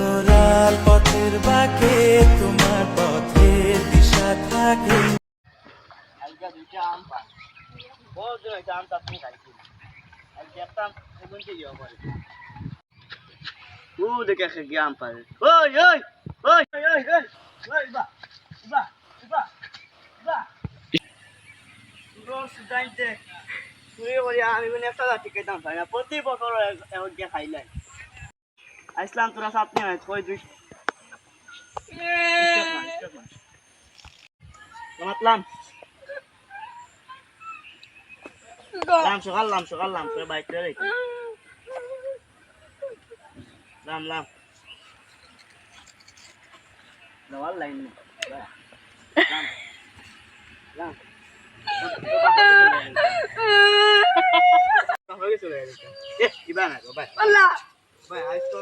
তোরা পথের বাকে তোমার পথের দিশা থাকে। ও, দেখে গ্যাম পারে ওই ওই ওই ওই ওই ওই বা বা বা বা। রোজ দাইতে তুই বলি, আমি একটা লাঠি কেটাম প্রতি বছর এক খাইলাই Iceland która satnia, koyduş. Lamat lam. Lam sokal lam sokal lam kaya baik dere. Lam lam. Lawal lain mo. Lam. Lam. Kau pergi sudah. Eh, di mana? Kau pergi. Allah. Bye, ayos ko.